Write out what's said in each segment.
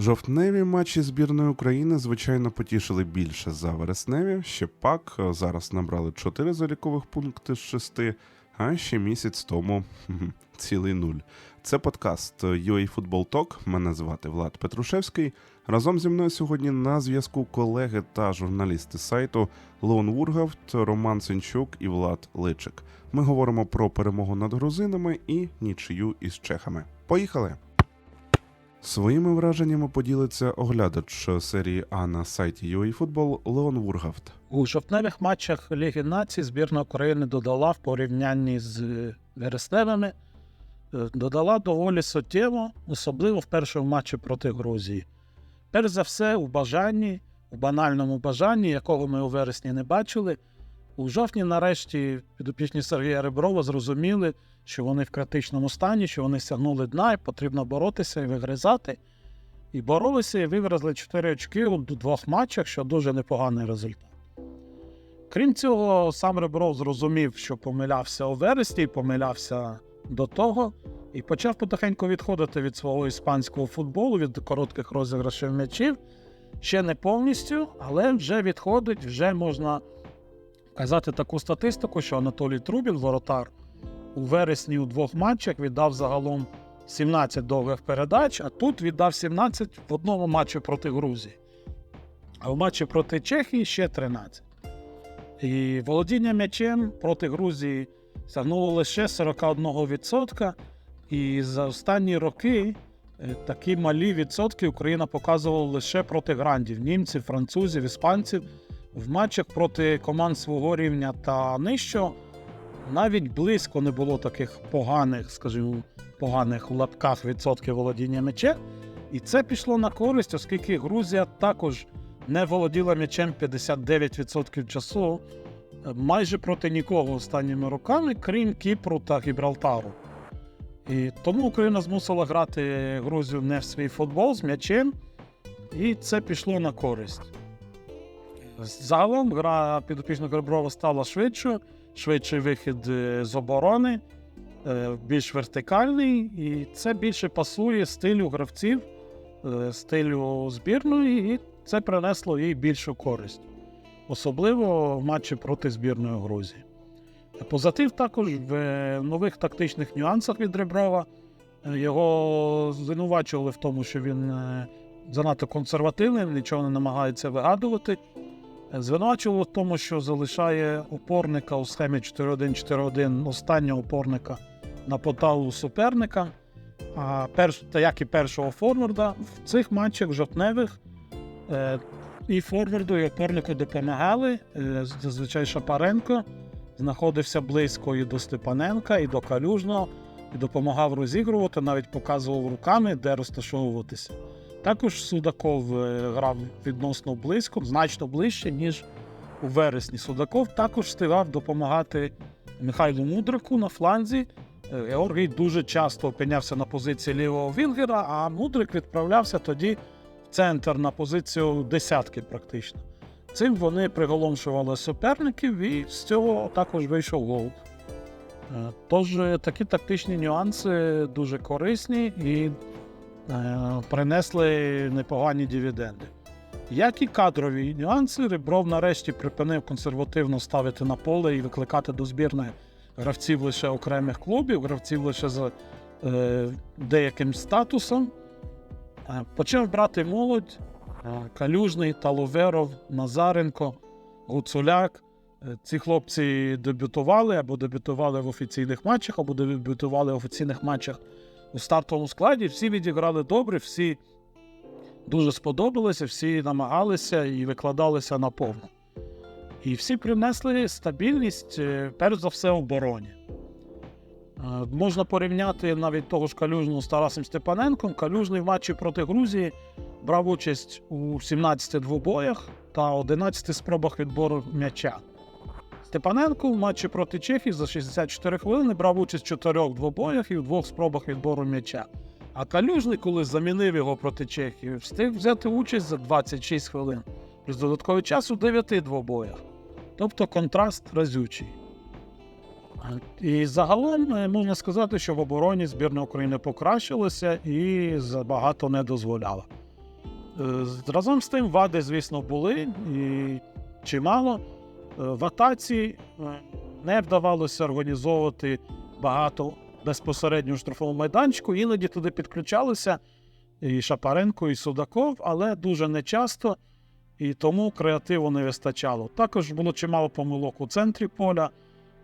Жовтневі матчі збірної України, звичайно, потішили більше за вересневі. Ще пак е, зараз набрали 4 залікових пункти з 6, а ще місяць тому цілий нуль. Це подкаст UA Football Talk. Мене звати Влад Петрушевський. Разом зі мною сьогодні на зв'язку колеги та журналісти сайту Леон Вургавт, Роман Сенчук і Влад Личик. Ми говоримо про перемогу над грузинами і нічию із чехами. Поїхали! Своїми враженнями поділиться оглядач серії А на сайті UAFootball Леон Вургавт. У жовтневих матчах Ліги націй збірна України додала в порівнянні з е, вересневими, е, додала доволі суттєво, особливо в першому матчі проти Грузії. Перш за все, у бажанні, у банальному бажанні, якого ми у вересні не бачили, у жовтні, нарешті, підопічні Сергія Реброва зрозуміли, що вони в критичному стані, що вони сягнули дна, і потрібно боротися і вигризати. І боролися і вивезли 4 очки у двох матчах, що дуже непоганий результат. Крім цього, сам Ребров зрозумів, що помилявся у вересні, помилявся до того, і почав потихеньку відходити від свого іспанського футболу, від коротких розіграшів м'ячів. Ще не повністю, але вже відходить, вже можна казати таку статистику, що Анатолій Трубін, воротар, у вересні у двох матчах віддав загалом 17 довгих передач, а тут віддав 17 в одному матчі проти Грузії. А в матчі проти Чехії ще 13. І володіння м'ячем проти Грузії сягнуло лише 41%. І за останні роки е, такі малі відсотки Україна показувала лише проти грандів німців, французів, іспанців. В матчах проти команд свого рівня та нижчого навіть близько не було таких поганих, скажімо, поганих в лапках відсотків володіння м'ячем. І це пішло на користь, оскільки Грузія також не володіла м'ячем 59% часу, е, майже проти нікого останніми роками, крім Кіпру та Гібралтару. І тому Україна змусила грати Грузію не в свій футбол з м'ячем, і це пішло на користь. Загалом гра підопічного Греброва стала швидшою, швидший вихід е, з оборони, е, більш вертикальний, і це більше пасує стилю гравців, е, стилю збірної, і це принесло їй більшу користь, особливо в матчі проти збірної Грузії. Позитив також в нових тактичних нюансах від Реброва. Його звинувачували в тому, що він занадто консервативний, нічого не намагається вигадувати. Звинувачували в тому, що залишає опорника у схемі 4-1-4-1 останнього опорника на поталу суперника. А перш, та як і першого форварда, в цих матчах жовтневих е, і форварду, і опорнику допомагали. Е, зазвичай Шапаренко знаходився близько і до Степаненка, і до Калюжного, і допомагав розігрувати, навіть показував руками, де розташовуватися. Також Судаков е, грав відносно близько, значно ближче, ніж у вересні. Судаков також встигав допомагати Михайлу Мудрику на фланзі. Е, Георгій дуже часто опинявся на позиції лівого Вінгера, а Мудрик відправлявся тоді в центр на позицію десятки практично. Цим вони приголомшували суперників, і з цього також вийшов гол. Е, Тож такі тактичні нюанси дуже корисні і принесли непогані дивіденди. Як і кадрові нюанси, Ребров нарешті припинив консервативно ставити на поле і викликати до збірної гравців лише окремих клубів, гравців лише з е, деяким статусом. Е, почав брати молодь, е, Калюжний, Таловеров, Назаренко, Гуцуляк. Е, Ці хлопці дебютували або дебютували в офіційних матчах, або дебютували в офіційних матчах у стартовому складі. Всі відіграли добре, всі дуже сподобалися, всі намагалися і викладалися на повну. І всі принесли стабільність, е, перш за все, в обороні. Е, Можна порівняти навіть того ж Калюжного з Тарасом Степаненком. Калюжний в матчі проти Грузії брав участь у 17 двобоях та 11 спробах відбору м'яча. Степаненко в матчі проти Чехії за 64 хвилини брав участь в чотирьох двобоях і в двох спробах відбору м'яча. А Калюжний, коли замінив його проти Чехії, встиг взяти участь за 26 хвилин, плюс додатковий час у 9 двобоях. Тобто контраст разючий. І загалом е, можна сказати, що в обороні збірна України покращилася і забагато не дозволяла. Е, Разом з тим, вади, звісно, були і чимало. Е, В атаці е, не вдавалося організовувати багато безпосередньо в штрафовому майданчику. Іноді туди підключалися і Шапаренко, і Судаков, але дуже нечасто, і тому креативу не вистачало. Також було чимало помилок у центрі поля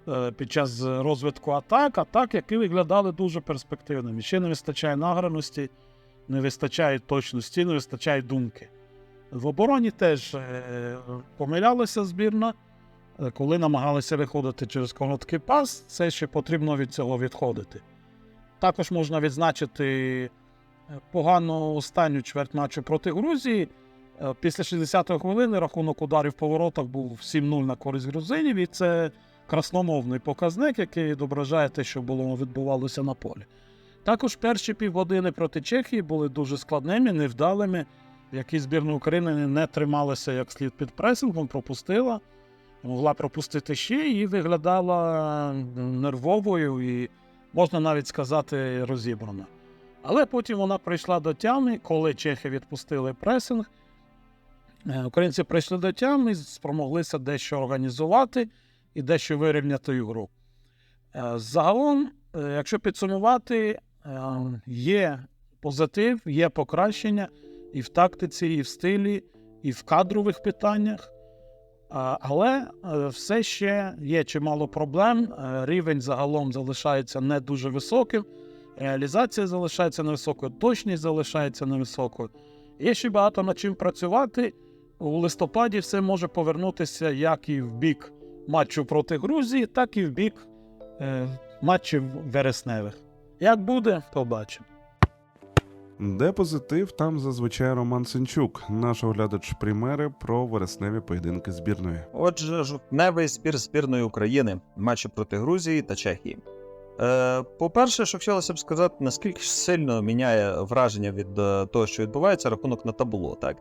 е, під час розвитку атак, атак, які виглядали дуже перспективними. Ще не вистачає награності, не вистачає точності, не вистачає думки. В обороні теж помилялася збірна, коли намагалися виходити через короткий пас, це ще потрібно від цього відходити. Також можна відзначити е, погану останню чверть матчу проти Грузії. Е, Після 60-ї хвилини рахунок ударів по воротах був 7-0 на користь грузинів, і це красномовний показник, який відображає те, що було відбувалося на полі. Також перші півгодини проти Чехії були дуже складними, невдалими, які збірна України не трималася як слід під пресингом, пропустила, могла пропустити ще і виглядала нервовою і, можна навіть сказати, розібрана. Але потім вона прийшла до тями, коли чехи відпустили пресинг. е, Українці прийшли до тями, спромоглися дещо організувати і дещо вирівняти ігру. Е, Загалом, е, якщо підсумувати, є позитив, є покращення і в тактиці, і в стилі, і в кадрових питаннях. Але е, все ще є чимало проблем. Е, Рівень загалом залишається не дуже високим, реалізація залишається невисокою, точність залишається невисокою. Є ще багато над чим працювати. У листопаді все може повернутися як і в бік матчу проти Грузії, так і в бік е, матчів вересневих. Як буде, побачимо. Де позитив, там зазвичай Роман Сенчук, наш оглядач примери про вересневі поєдинки збірної. Отже, жовтневий збір збірної України, матчі проти Грузії та Чехії. Е, по-перше, що хотілося б сказати, наскільки сильно міняє враження від е, того, що відбувається, рахунок на табло. Так?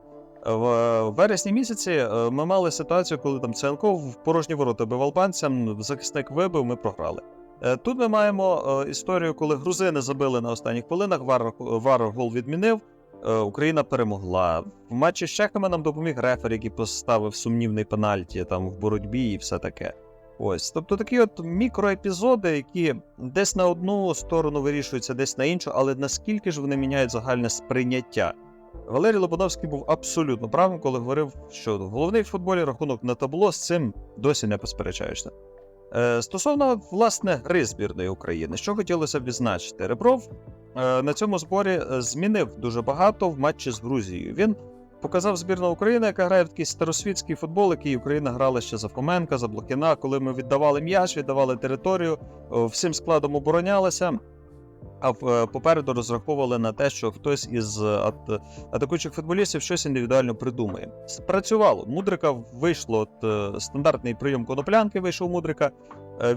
В вересні місяці е, ми мали ситуацію, коли там Ценков в порожні ворота бив албанцям, захисник вибив, ми програли. Е, Тут ми маємо е, історію, коли грузини забили на останніх хвилинах, вар, гол відмінив. е, Україна перемогла. В матчі з чехами нам допоміг рефер, який поставив сумнівний пенальті там в боротьбі і все таке. Ось, тобто такі от мікроепізоди, які десь на одну сторону вирішуються, десь на іншу, але наскільки ж вони міняють загальне сприйняття? Валерій Лобановський був абсолютно правим, коли говорив, що головний в футболі рахунок на табло з цим досі не посперечаєшся. Е, стосовно власне гри збірної України, що хотілося б відзначити, Ребров е, на цьому зборі е, змінив дуже багато в матчі з Грузією. Він показав збірну України, яка грає в такий старосвітський футбол, який Україна грала ще за Фоменка, за Блокіна, коли ми віддавали м'яч, віддавали територію, всім складом оборонялися. А е, попереду розраховували на те, що хтось із е, ат- атакуючих футболістів щось індивідуально придумає. Спрацювало. Мудрика вийшло от, е, стандартний прийом коноплянки. Вийшов Мудрика.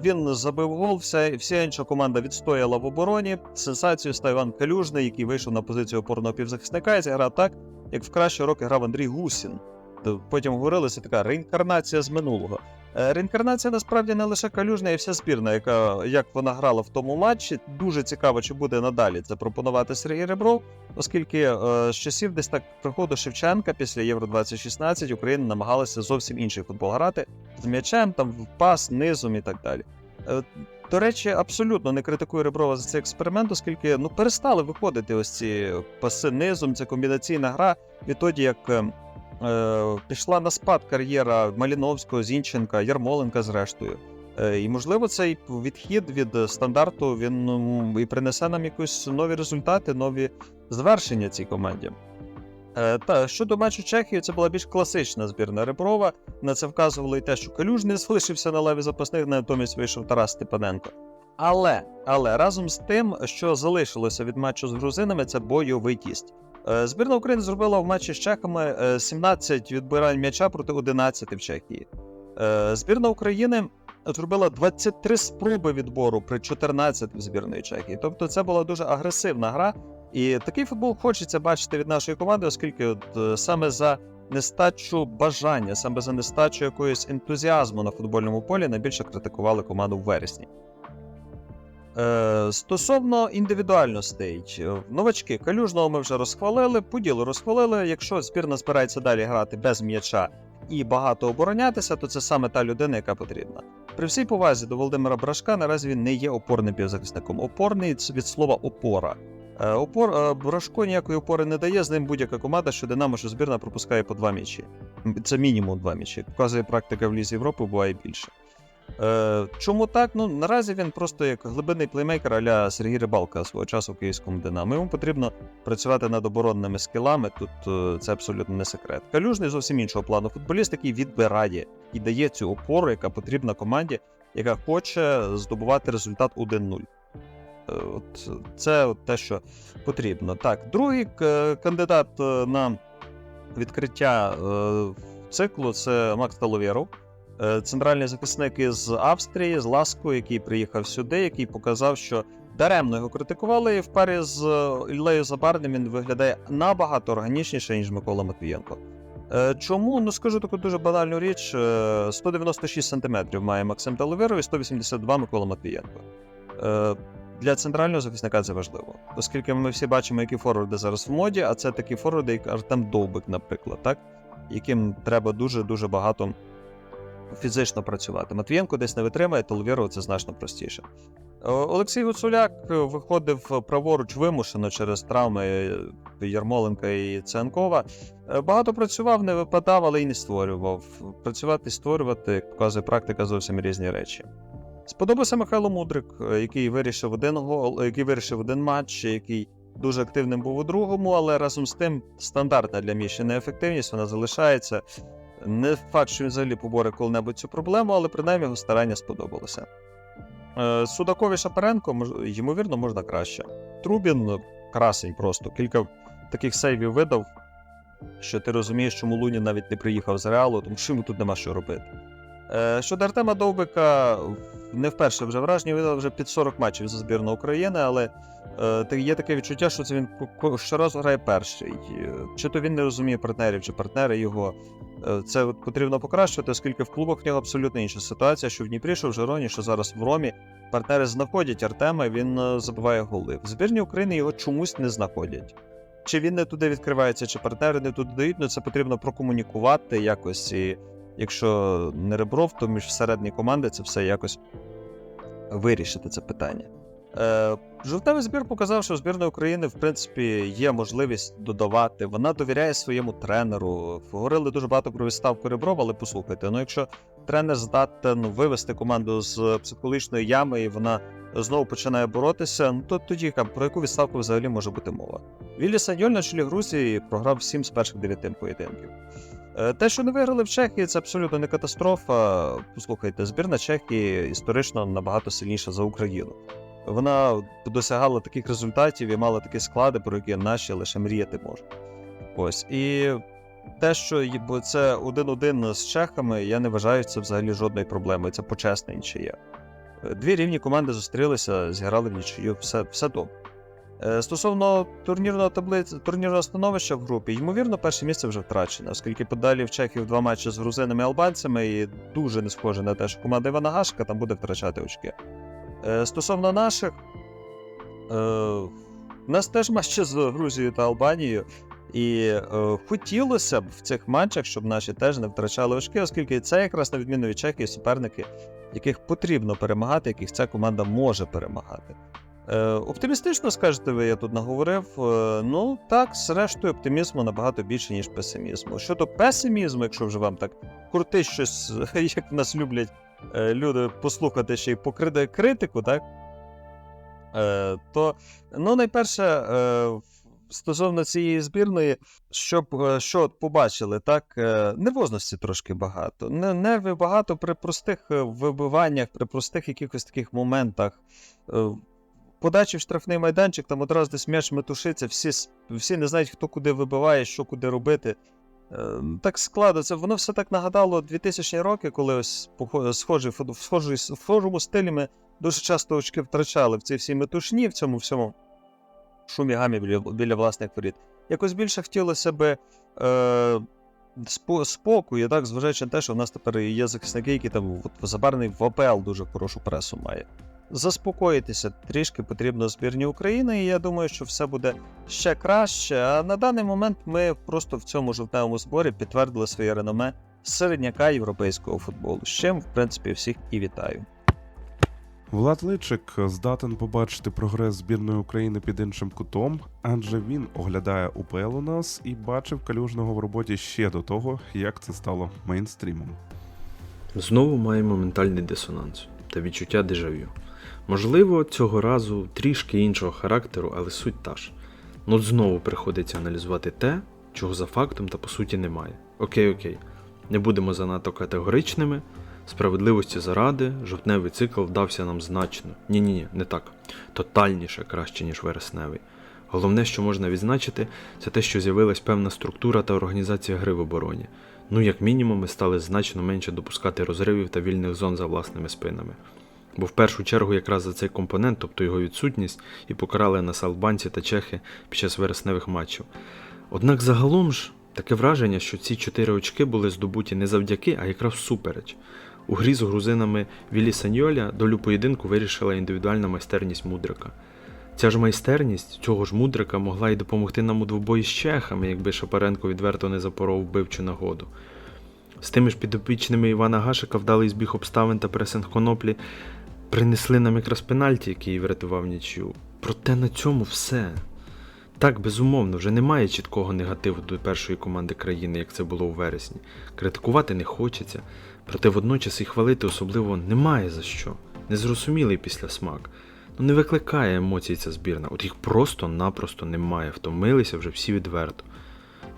Він забив гол, вся, вся інша команда відстояла в обороні. Сенсацію став Іван Калюжний, який вийшов на позицію опорного півзахисника і зіграв так, як в кращі роки грав Андрій Гусін. То Потім говорили, це така реінкарнація з минулого. Е, Реінкарнація насправді не лише калюжна, і вся збірна, яка як вона грала в тому матчі. Дуже цікаво, чи буде надалі це пропонувати Сергій Ребров, оскільки е, з часів десь так приходу Шевченка після Євро 2016 Україна намагалася зовсім інший футбол грати з м'ячем, там в пас, низом і так далі. Е, до речі, абсолютно не критикую Реброва за цей експеримент, оскільки ну перестали виходити ось ці паси низом, ця комбінаційна гра відтоді, як. Е, пішла на спад кар'єра Маліновського, Зінченка, Ярмоленка, зрештою. Е, і можливо, цей відхід від стандарту він ну, і принесе нам якісь нові результати, нові звершення цій команді. Е, Та щодо матчу Чехії, це була більш класична збірна Реброва. На це вказувало і те, що Калюж не залишився на лаві запасних, натомість вийшов Тарас Степаненко. Але, але разом з тим, що залишилося від матчу з грузинами, це бойовитість. Е, Збірна України зробила в матчі з чехами е, 17 відбирань м'яча проти 11 в Чехії. Е, Збірна України зробила 23 спроби відбору при 14 в збірної Чехії. Тобто це була дуже агресивна гра. І такий футбол хочеться бачити від нашої команди, оскільки от, е, саме за нестачу бажання, саме за нестачу якоїсь ентузіазму на футбольному полі найбільше критикували команду в вересні. Е, стосовно індивідуальностей, е, новачки Калюжного ми вже розхвалили, поділу розхвалили. Якщо збірна збирається далі грати без м'яча і багато оборонятися, то це саме та людина, яка потрібна. При всій повазі до Володимира Брашка наразі він не є опорним півзахисником. Опорний від слова опора. Е, Опор Брашко ніякої опори не дає. З ним будь-яка команда, що Динамо, що збірна пропускає по два м'ячі. Це мінімум два м'ячі. Показує практика в Лізі Європи, буває більше. Е, чому так? Ну наразі він просто як глибинний плеймейкер аля Сергій Рибалка свого часу в київському Динамо. Йому потрібно працювати над оборонними скілами. Тут е, це абсолютно не секрет. Калюжний зовсім іншого плану. Футболіст, який відбирає і дає цю опору, яка потрібна команді, яка хоче здобувати результат 1-0. Е, От це от те, що потрібно. Так, другий к- кандидат е, на відкриття е, циклу це Макс Таловєров. Е, Центральний захисник із Австрії, з Ласко, який приїхав сюди, який показав, що даремно його критикували, і в парі з е, Іллею Забарним він виглядає набагато органічніше, ніж Микола Матвієнко. Е, Чому? Ну скажу таку дуже банальну річ: Е, 196 см має Максим Таловєров і 182 Микола Матвієнко. Для центрального захисника це важливо, оскільки ми всі бачимо, які форварди зараз в моді, а це такі форварди, як Артем Довбик, наприклад, так? яким треба дуже-дуже багато фізично працювати. Матвієнко десь не витримає, Толвєров це значно простіше. Олексій Гуцуляк е, виходив праворуч вимушено через травми е, Ярмоленка і Ценкова. Е, Багато працював, не випадав, але й не створював. Працювати і створювати, як показує практика, зовсім різні речі. Сподобався Михайло Мудрик, який вирішив один гол, який вирішив один матч, який дуже активним був у другому, але разом з тим стандартна для Міші неефективність, вона залишається. Не факт, що він взагалі поборе коли-небудь цю проблему, але принаймні його старання сподобалося. Е, Судакові Шапаренко, ймовірно, можна краще. Трубін е, красень просто. Кілька таких сейвів видав, що ти розумієш, чому Луні навіть не приїхав з реалу, тому що йому тут нема що робити. Е, Щодо Артема Довбика, не вперше вже враження видав вже під 40 матчів за збірну України, але е, є таке відчуття, що це він щоразу грає перший. Е, Чи то він не розуміє партнерів, чи партнери його. Е, Це от потрібно покращувати, оскільки в клубах в нього абсолютно інша ситуація, що в Дніпрі, що в Жироні, що зараз в Ромі. Партнери знаходять Артема, він е, забиває голи. В збірні України його чомусь не знаходять. Чи він не туди відкривається, чи партнери не туди дають, ну це потрібно прокомунікувати якось. І якщо не Ребров, то між всередині команди це все якось вирішити це питання. Е, жовтневий збір показав, що збірної України, в принципі, є можливість додавати. Вона довіряє своєму тренеру. Говорили дуже багато про відставку Реброва, але послухайте, ну якщо тренер здатен вивести команду з психологічної ями, і вона знову починає боротися, ну то тоді про яку відставку взагалі може бути мова? Віллі Саньоль на чолі Грузії програв 7 з перших 9 поєдинків. Е, Те, що не виграли в Чехії, це абсолютно не катастрофа. Послухайте, збірна Чехії історично набагато сильніша за Україну. Вона досягала таких результатів і мала такі склади, про які наші лише мріяти можуть. Ось. І те, що це один-один з чехами, я не вважаю це взагалі жодної проблеми. Це почесна нічия. Е, Дві рівні команди зустрілися, зіграли в нічию, все, все добре. Е, Стосовно турнірного таблиці, турнірного становища в групі, ймовірно, перше місце вже втрачене, оскільки подалі в Чехів два матчі з грузинами і албанцями, і дуже не схоже на те, що команда Івана Гашка там буде втрачати очки. Е, Стосовно наших, е, у нас теж матчі з Грузією та Албанією. І е, хотілося б в цих матчах, щоб наші теж не втрачали очки, оскільки це якраз на відміну від Чехії суперники, яких потрібно перемагати, яких ця команда може перемагати. Е, оптимістично скажете ви, я тут наговорив. Е, ну так, зрештою, оптимізму набагато більше, ніж песимізму. Щодо песимізму, якщо вже вам так крутить щось, як нас люблять е, люди послухати ще й покрити критику, так? То, ну, найперше, стосовно цієї збірної, щоб що побачили, так, нервозності трошки багато. Нерви багато при простих вибиваннях, при простих якихось таких моментах. Подачі в штрафний майданчик, там одразу десь м'яч метушиться, всі, всі не знають, хто куди вибиває, що куди робити. Е, Так складається. Воно все так нагадало 2000 роки, коли ось схожі, в, схожій, в схожому стилі ми дуже часто очки втрачали в цій всій метушні, в цьому всьому шумі гамі біля, біля власних воріт. Якось більше хотілося би е, спокою, так, зважаючи на те, що в нас тепер є захисники, які там забарний в АПЛ дуже хорошу пресу має. Заспокоїтися трішки потрібно збірні України, і я думаю, що все буде ще краще. А на даний момент ми просто в цьому жовтневому зборі підтвердили своє реноме середняка європейського футболу. З чим, в принципі, всіх і вітаю. Влад Личик здатен побачити прогрес збірної України під іншим кутом, адже він оглядає УПЛ у нас і бачив калюжного в роботі ще до того, як це стало мейнстрімом. Знову маємо ментальний дисонанс та відчуття дежавю. Можливо, цього разу трішки іншого характеру, але суть та ж. Ну знову приходиться аналізувати те, чого за фактом та по суті немає. Окей, окей, не будемо занадто категоричними. Справедливості заради, жовтневий цикл вдався нам значно. Ні-ні, ні, не так. Тотальніше краще, ніж вересневий. Головне, що можна відзначити, це те, що з'явилась певна структура та організація гри в обороні. Ну, як мінімум, ми стали значно менше допускати розривів та вільних зон за власними спинами. Бо в першу чергу якраз за цей компонент, тобто його відсутність, і покарали нас албанці та чехи під час вересневих матчів. Однак загалом ж таке враження, що ці чотири очки були здобуті не завдяки, а якраз всупереч. У грі з грузинами Вілі Саньоля долю поєдинку вирішила індивідуальна майстерність Мудрика. Ця ж майстерність цього ж мудрика могла й допомогти нам у двобої з чехами, якби Шапаренко відверто не запоров вбивчу нагоду. З тими ж підопічними Івана Гашика вдалий збіг обставин та пресинг коноплі принесли нам якраз пенальті, який врятував нічю. Проте на цьому все. Так, безумовно, вже немає чіткого негативу до першої команди країни, як це було у вересні. Критикувати не хочеться, проте водночас і хвалити особливо немає за що. Незрозумілий після смак. Ну не викликає емоцій ця збірна, от їх просто-напросто немає, втомилися вже всі відверто.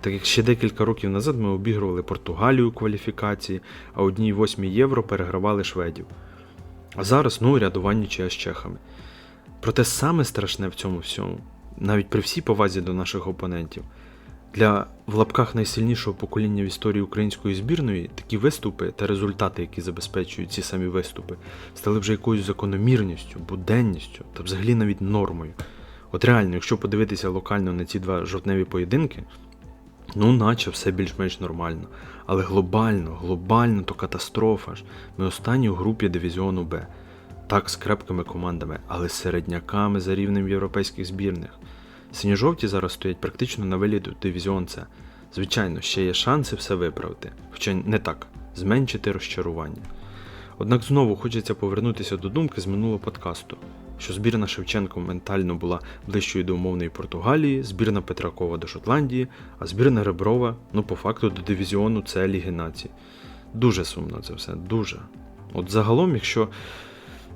Так як ще декілька років назад ми обігрували Португалію у кваліфікації, а одній восьмій євро перегравали шведів. А зараз ну рядування чия з чехами. Проте саме страшне в цьому всьому, навіть при всій повазі до наших опонентів, для в лапках найсильнішого покоління в історії української збірної такі виступи та результати, які забезпечують ці самі виступи, стали вже якоюсь закономірністю, буденністю та взагалі навіть нормою. От реально, якщо подивитися локально на ці два жовтневі поєдинки, ну наче все більш-менш нормально. Але глобально, глобально то катастрофа ж. Ми останні у групі дивізіону Б. Так, з крепкими командами, але з середняками за рівнем європейських збірних. Синьо-жовті зараз стоять практично на виліт у дивізіон С. Звичайно, ще є шанси все виправити, хоча не так, зменшити розчарування. Однак знову хочеться повернутися до думки з минулого подкасту, що збірна Шевченко ментально була ближчою до умовної Португалії, збірна Петракова до Шотландії, а збірна Реброва, ну по факту до дивізіону С Ліги Націй. Дуже сумно це все, дуже. От загалом, якщо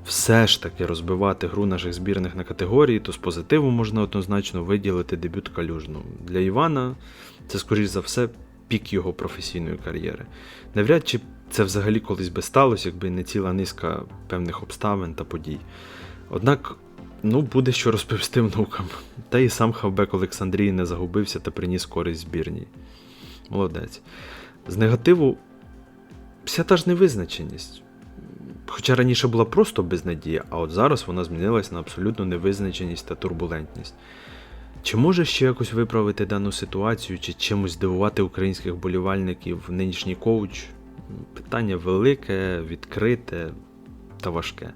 все ж таки розбивати гру наших збірних на категорії, то з позитиву можна однозначно виділити дебют Калюжну. Для Івана це, скоріш за все, пік його професійної кар'єри. Навряд чи це взагалі колись би сталося, якби не ціла низка певних обставин та подій. Однак, ну, буде що розповісти внукам. Та і сам хавбек Олександрії не загубився та приніс користь збірній. Молодець. З негативу вся та ж невизначеність. Хоча раніше була просто безнадія, а от зараз вона змінилась на абсолютну невизначеність та турбулентність. Чи може ще якось виправити дану ситуацію, чи чимось здивувати українських болівальників нинішній коуч? Питання велике, відкрите та важке.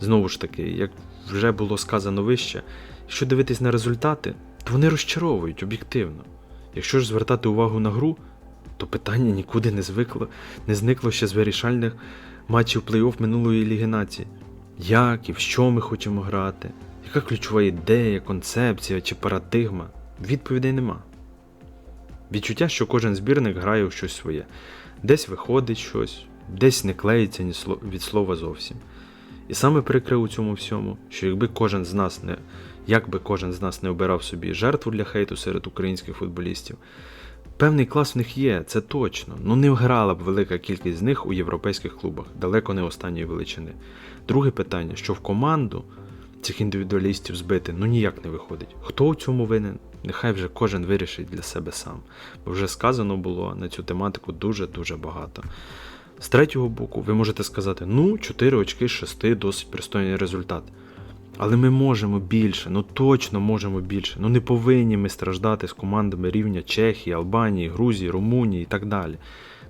Знову ж таки, як вже було сказано вище, якщо дивитись на результати, то вони розчаровують об'єктивно. Якщо ж звертати увагу на гру, то питання нікуди не звикло, не зникло ще з вирішальних матчів плей-офф минулої Ліги Націй. Як і в що ми хочемо грати? Яка ключова ідея, концепція чи парадигма? Відповідей нема. Відчуття, що кожен збірник грає у щось своє. Десь виходить щось, десь не клеїться ні від слова зовсім. І саме прикре у цьому всьому, що якби кожен з нас не як би кожен з нас не обирав собі жертву для хейту серед українських футболістів, певний клас в них є, це точно. Ну не грала б велика кількість з них у європейських клубах, далеко не останньої величини. Друге питання, що в команду цих індивідуалістів збити ну ніяк не виходить. Хто у цьому винен? Нехай вже кожен вирішить для себе сам. Бо вже сказано було на цю тематику дуже-дуже багато. З третього боку, ви можете сказати, ну, 4 очки з 6 досить пристойний результат. Але ми можемо більше, ну точно можемо більше. Ну не повинні ми страждати з командами рівня Чехії, Албанії, Грузії, Румунії і так далі.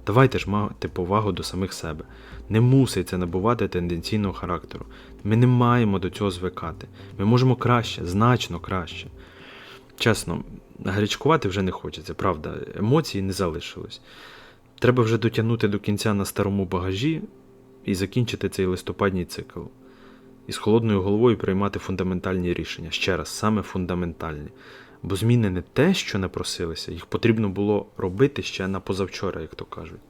Давайте ж мати повагу до самих себе. Не мусить це набувати тенденційного характеру. Ми не маємо до цього звикати. Ми можемо краще, значно краще. Чесно, гарячкувати вже не хочеться, правда, емоцій не залишилось. Треба вже дотягнути до кінця на старому багажі і закінчити цей листопадній цикл. І з холодною головою приймати фундаментальні рішення. Ще раз, саме фундаментальні. Бо зміни не те, що не просилися, їх потрібно було робити ще на позавчора, як то кажуть.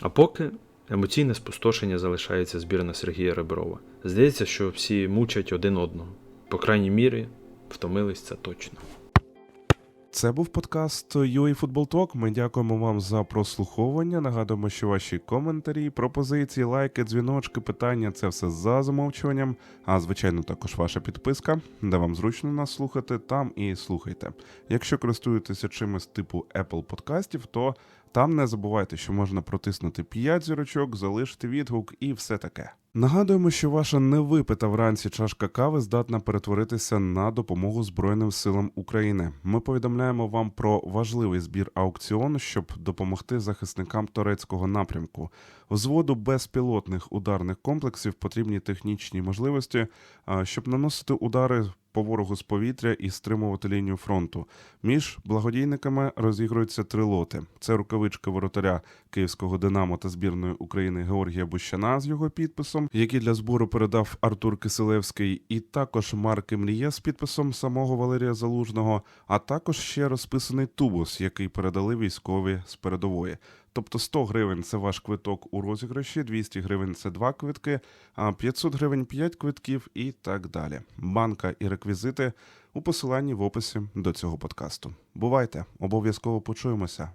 А поки емоційне спустошення залишається збірна Сергія Реброва. Здається, що всі мучать один одного. По крайній мірі, втомились це точно. Це був подкаст UA Football Talk. Ми дякуємо вам за прослуховування. Нагадуємо, що ваші коментарі, пропозиції, лайки, дзвіночки, питання це все за замовчуванням. А звичайно, також ваша підписка, де вам зручно нас слухати, там і слухайте. Якщо користуєтеся чимось типу Apple подкастів, то там не забувайте, що можна протиснути 5 зірочок, залишити відгук і все таке. Нагадуємо, що ваша невипита вранці чашка кави здатна перетворитися на допомогу Збройним силам України. Ми повідомляємо вам про важливий збір аукціону, щоб допомогти захисникам турецького напрямку. Взводу безпілотних ударних комплексів потрібні технічні можливості, щоб наносити удари по ворогу з повітря і стримувати лінію фронту. Між благодійниками розігруються три лоти: це рукавички воротаря київського Динамо та збірної України Георгія Бущана з його підписом, які для збору передав Артур Киселевський, і також марки Мрія з підписом самого Валерія Залужного, а також ще розписаний тубус, який передали військові з передової. Тобто 100 гривень це ваш квиток у розіграші, 200 гривень це два квитки, а 500 гривень 5 квитків і так далі. Банка і реквізити у посиланні в описі до цього подкасту. Бувайте, обов'язково почуємося.